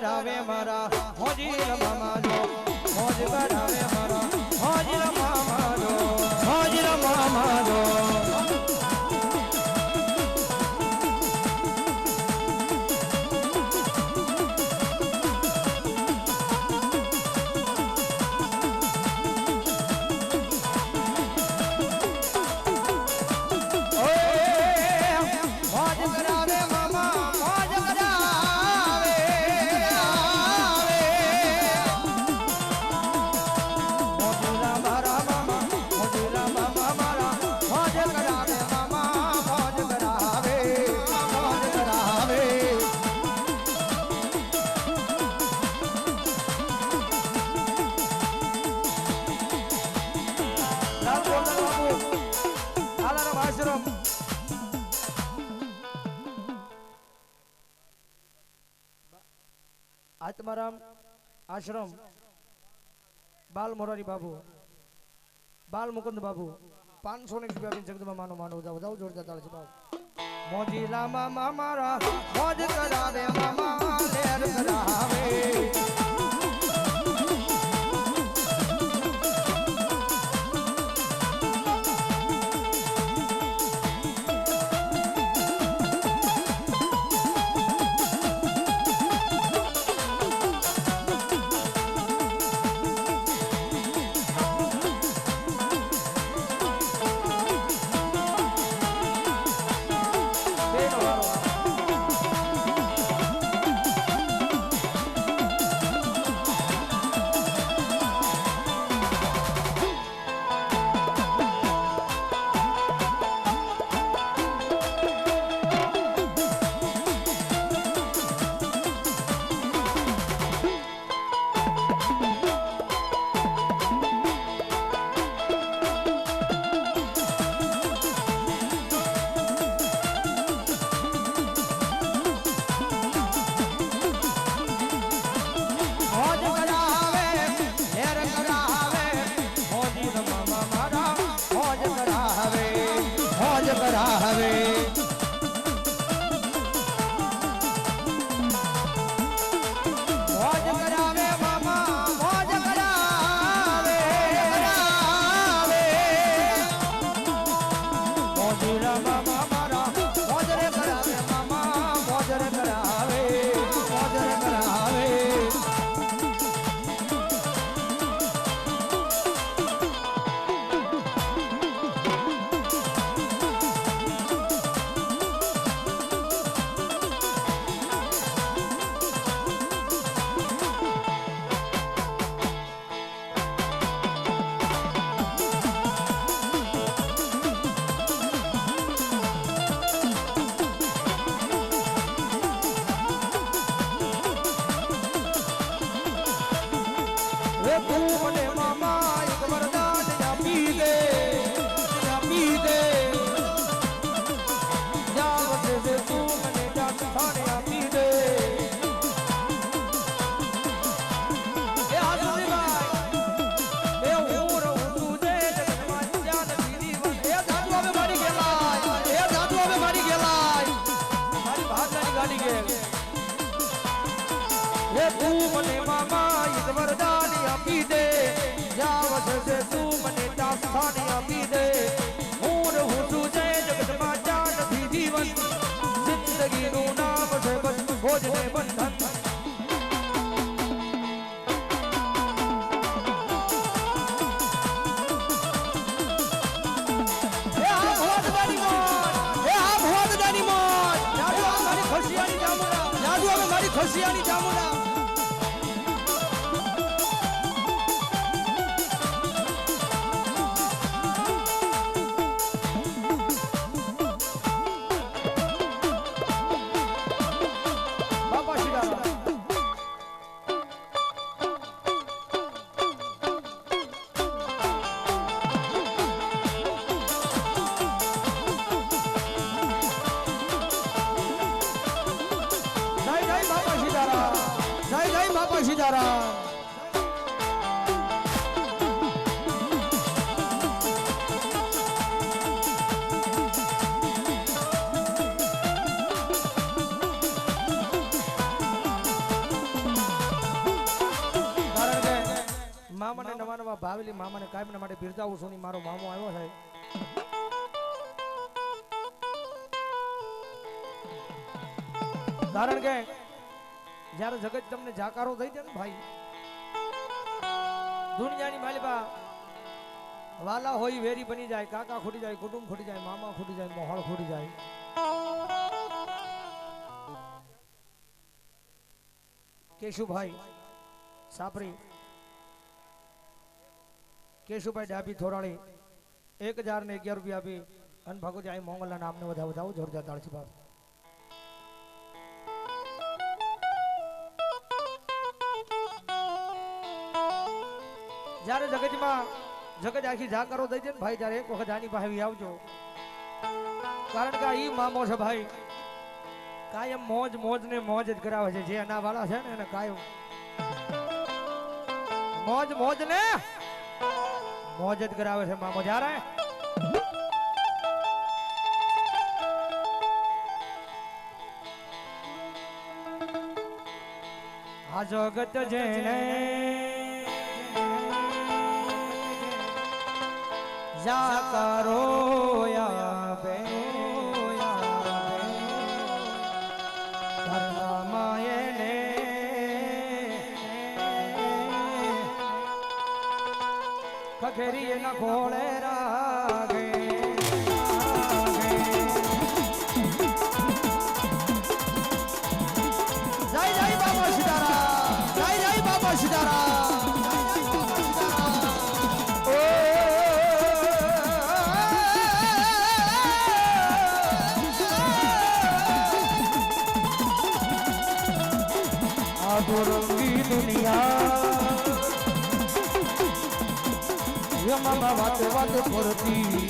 કરાવે મારા. મોજી રમા મારો મોજ કરાવે મારા. આત્મારામ આશ્રમ બાલ મોરારી બાબુ બાલ મુકુંદ બાબુ પાંચસો ને રૂપિયા જગદમાં માનો માનો જાઓ જાઓ જોરદાર તાળ છે બાબુ મોજીલામાં મામારા મોજ કરાવે મામા લેર કરાવે તું મને મામા ઈદ વરદાન આપી દે. જ્યાં વસે તું મને દાસ્તાન આપી દે. મામાને કાયમના માટે બિરદાવું છું ની મારો મામો આવ્યો છે. કારણ કે જ્યારે જગત તમને જાકારો થઈ જાય ને ભાઈ, દુનિયાની માલિકા વાલા હોય વેરી બની જાય, કાકા ખૂટી જાય, કુટુંબ ખૂટી જાય, મામા ખૂટી જાય, મોહળ ખૂટી જાય. કેશુભાઈ સાપરી કેશુભાઈ ડાબી થોરાળી એક હજાર ને અગિયાર રૂપિયા આપી અને ભગવતી આઈ મોંગલના નામને વધાવો વધાવો, જોરદાર તાળથી બાપ જ્યારે જગતમાં, જગત આખી જાકારો થઈ છે ને ભાઈ, ત્યારે એક વખત આની પાસે આવજો. કારણ કે ઈ મામો છે ભાઈ, કાયમ મોજ મોજ ને મોજ જ કરાવે છે. જે એના વાળા છે ને એને કાયમ મોજ મોજ ને મોજ જ કરાવે છે મામો જ્યારે આ જગત જેને જાકારો યાબે ધર્મમાં ખખેરી એના ઘોડે રાગે. por ti.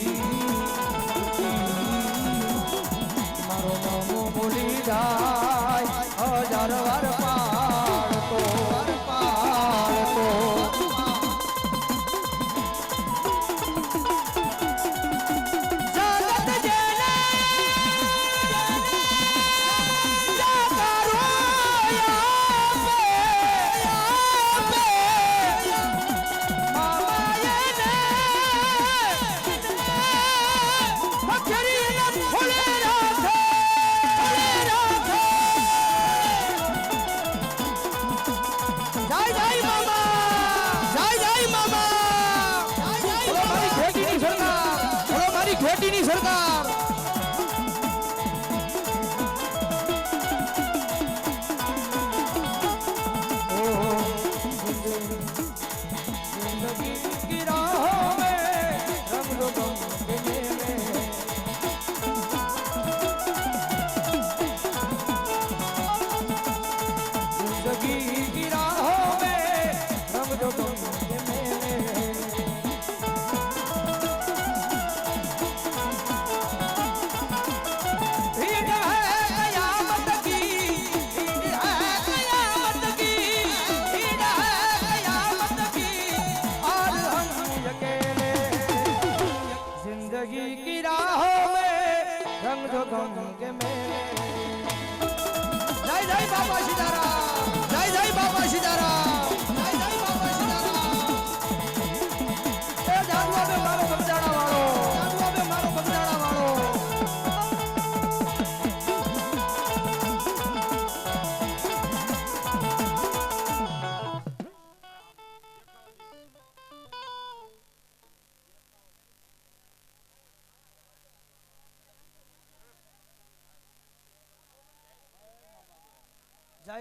જય બાબા સીતારામ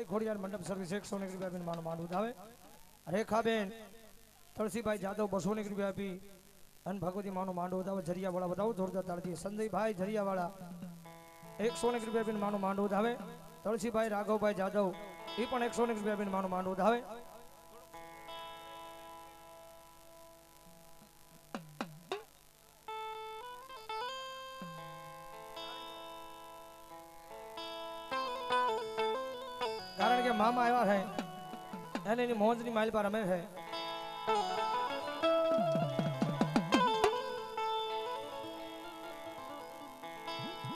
ખોડિયાર મંડપ સર્વિસ એકસો એક રૂપિયા આપીને માનું માંડવું આવે રેખાબેન, તુલસીભાઈ જાદવ બસો એક રૂપિયા આપી અને ભગવતી માનું માંડવું આવે જરિયાવાળા બતાવો, જોરદાર તાળથી. સંજયભાઈ જરિયાવાળા એકસો એક રૂપિયા આપીને માનું માંડવું આવે તુલસીભાઈ, રાઘવભાઈ જાદવ એ પણ એકસો એક રૂપિયા આપીને માનું માંડવું આવે છે એને મોજની માઇલ પર રમે છે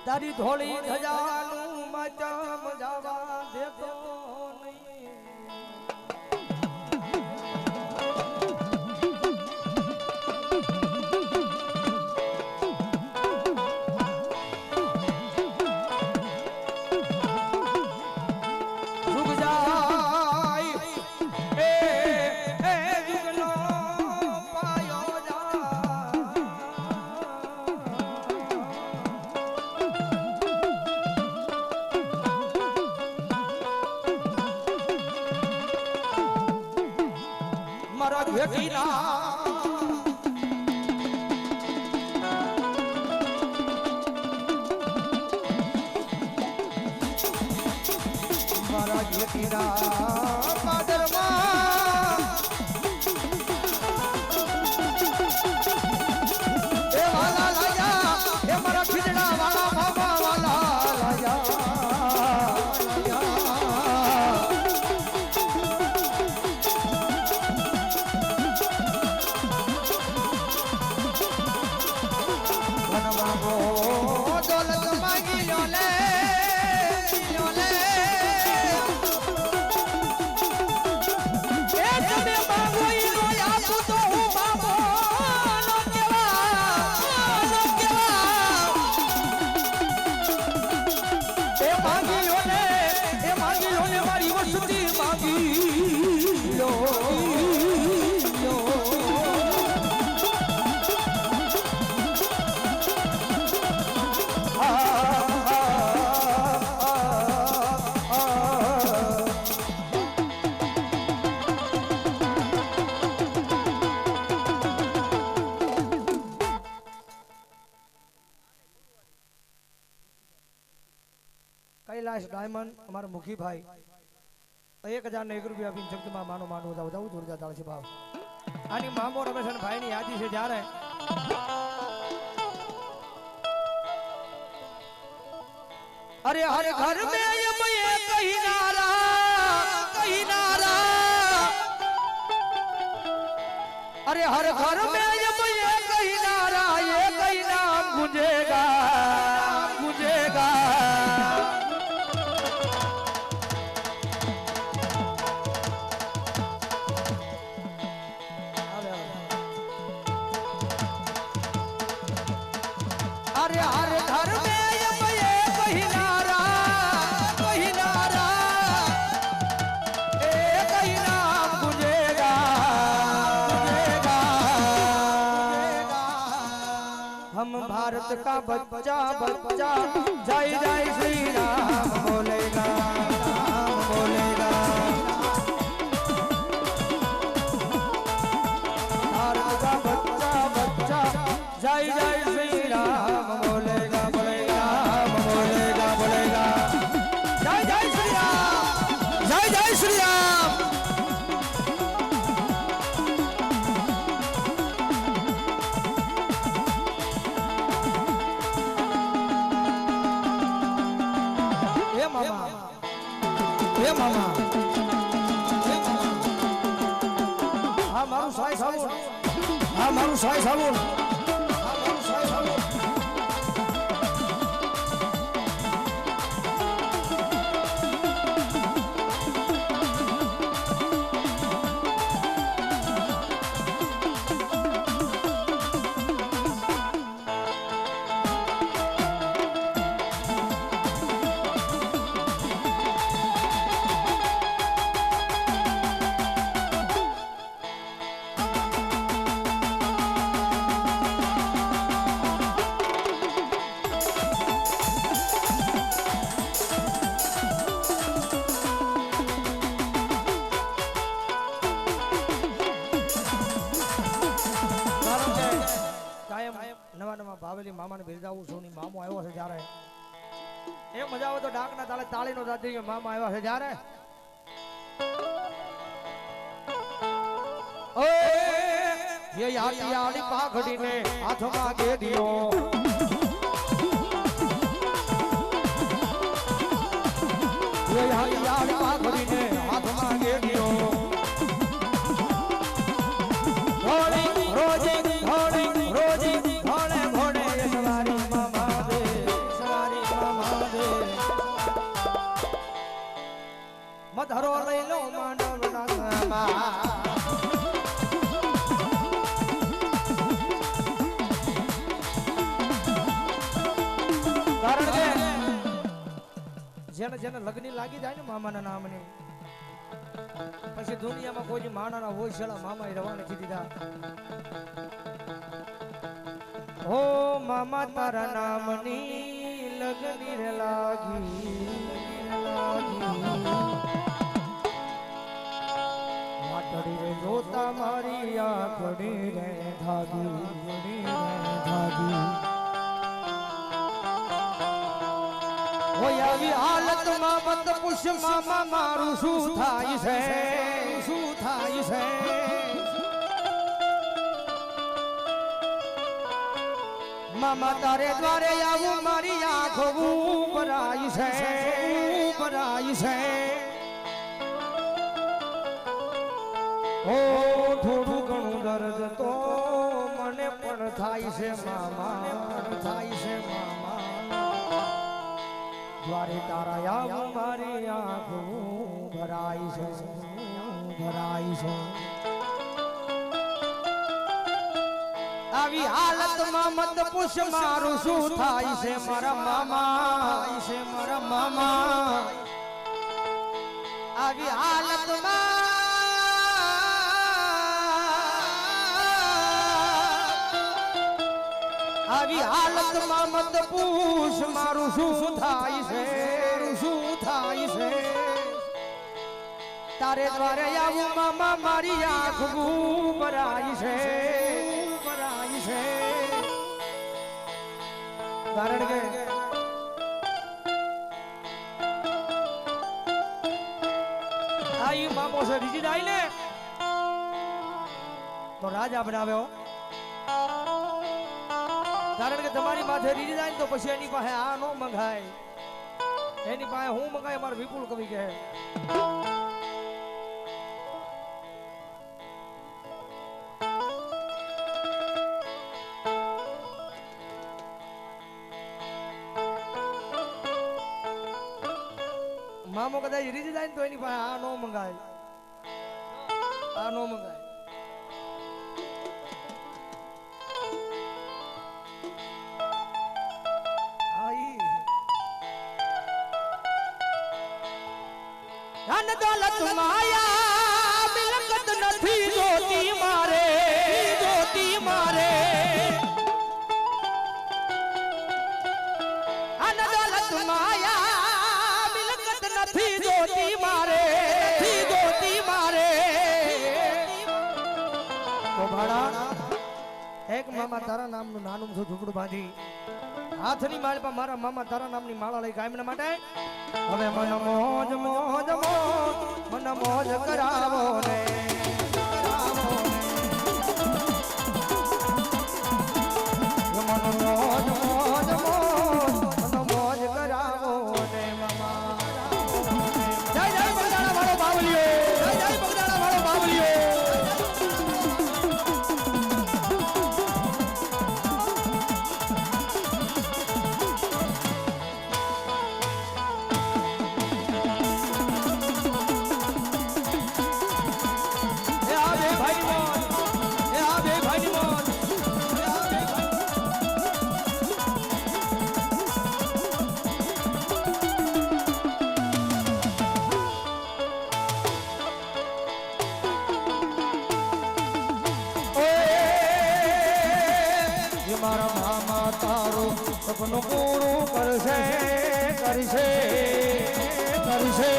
તારી ધોળી ધજાનું મહેમાન અમારા મુખીભાઈ એક હજાર ને એક રૂપિયા આપીને શબ્દમાં માનો માનો વધાવ જાવ જોરદાર તાળ છે ભાવ. આની મામો રમેશ ભાઈ ની યાદી છે જ્યારે અરે હર ઘર મે કહી નારા કહી નારા. અરે હર ઘર મે बच्चा बच्चा। जय जय श्री राम बोलेगा राम। बोलेगा का बच्चा बच्चा। जय जय સાય સાબુન હા મારું સાય સાબુન છે જ્યારે. એ મજા આવે તો ડાકના તાળે તાળીનો દાદી મામા આવ્યા છે જ્યારે. ઓય, એ યાટિયાની પાઘડીને હાથમાં ગેડીઓ જેને જેને લગ્ન લાગી જાય ને મામાના નામની, પછી દુનિયામાં કોઈ માણાના હોય છેલા મામા રવા નથી દીધા. હો મામા નામની લગની લાગી લાગી. જોતા મારી આંખડી રે ધાગી ઘડી રે ધાગી. હોય આવી હાલતમાં મત પુષ્ય મામા, મારું શું થાય છે? શું થાય છે? મામા તારે દ્વારે આવું, મારી આંખ ભરાય છે ભરાય છે. ઓ થોડું ઘણું દર્દ તો મને પણ થાય છે મામા થાય છે મામા. દ્વારે તારા આવું મારી આંખો ભરાય છે ભરાય છે. આવી હાલતમાં મત પુષ મારું શું થાય છે મારા મામા? છે મારા મામા? આવી હાલતમાં આવી હાલતમાં મત પૂછ, મારું શું થાય છે? શું થાય છે? તારે દ્વારે આવું મામા મારી આંખ ભરાય છે. ભરાય છે. કારણ કે આઈ મામો છે બીજી દાઈ ને તો રાજા બનાવ્યો કારણ કે તમારી પાસે રીજી જાય તો પછી એની પાસે આ નો મંગાય. એની પાસે હું મંગાય, મારો વિપુલ કવિ કહે. મામો કદાચ રીજી જાય ને તો એની પાસે આ નો મંગાય. આ નો મંગાય. દોલત માયા. મિલકત નથી જોતી મારે. જોતી મારે. અન દોલત માયા. મિલકત નથી જોતી મારે. નથી જોતી મારે. કોભાડા એક મામા તારા નામનું નાનું છું ઝૂંપડું બાંધી. હાથની માળ પર મારા મામા તારા નામની માળા લઈ ગાયમને માટે. હવે મન મોજ મોજ મોજ, મન મોજ કરાવો રે. સપનું પૂરું કરશે કરશે કરશે.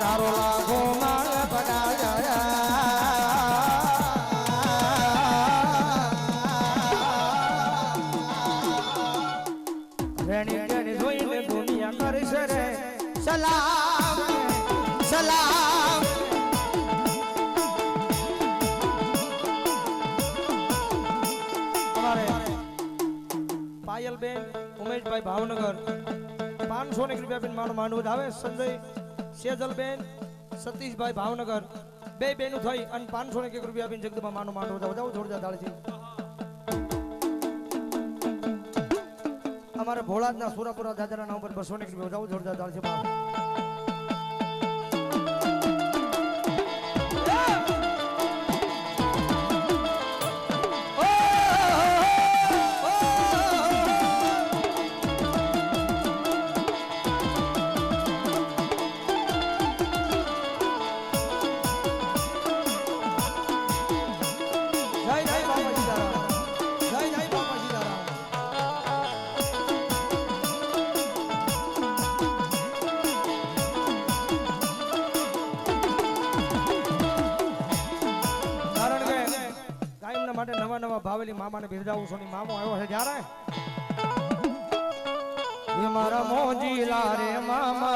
તારો લાભો માલ જોઈને દુનિયા રે. સલામ સલામ. પાયલબેન ઉમેશભાઈ ભાવનગર. પાંચસો ને રૂપિયા બેન મારો માનવ આવે. સંજય સેજલબેન સતીશભાઈ ભાવનગર. બે બેનું થઈ અને પાંચસો ને એક રૂપિયા બેન જગદંબા માનો માંડવું વધાવો જોડજા જોરદાર છે અમારા ભોળાજના સુરાપુરા દાદાના નામ પર બસો ને રૂપિયા. વધાવો જોરદાર તાળીથી બાપ. ભાવેલી મામાને બિરજાવું છું. મામો આવ્યો છે જ્યારે? મારા મોજીલા રે મામા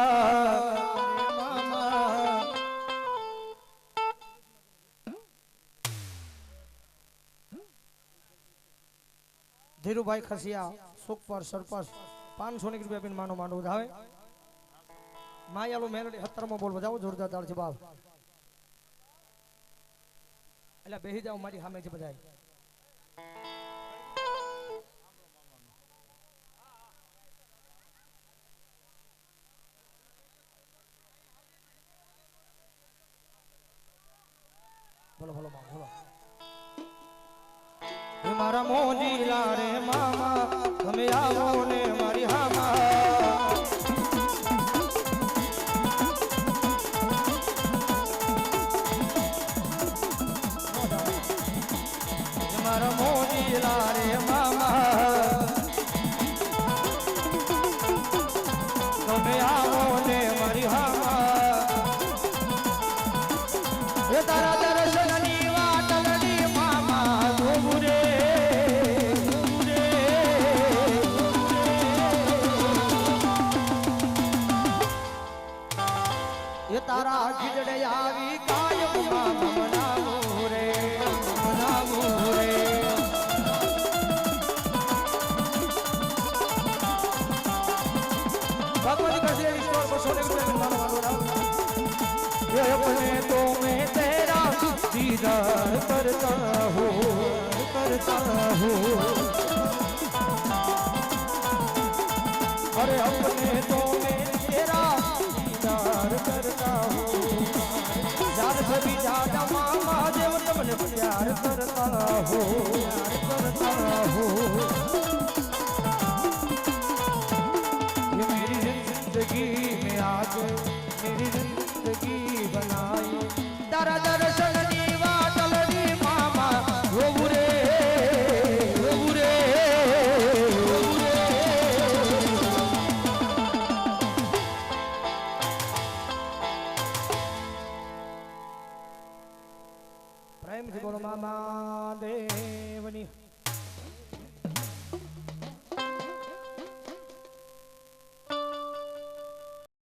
ધીરુભાઈ ખસિયા સુખપર સરપંચ પાંચસો ની રૂપિયા બિન માનો માંડવું આવે માયાલું મેલડી હત્તરમાં બોલ બજાવો જોરદાર તાળ છે બાપ. એટલે બેહી જાવ મારી સામે છે બધાય. બોલો તારા हूँ करता हूँ अरे अपने तो मैं तेरा दीदार करता हूँ यार सभी ज्यादा मामा देव तुमने प्यार करता हूँ करता हूँ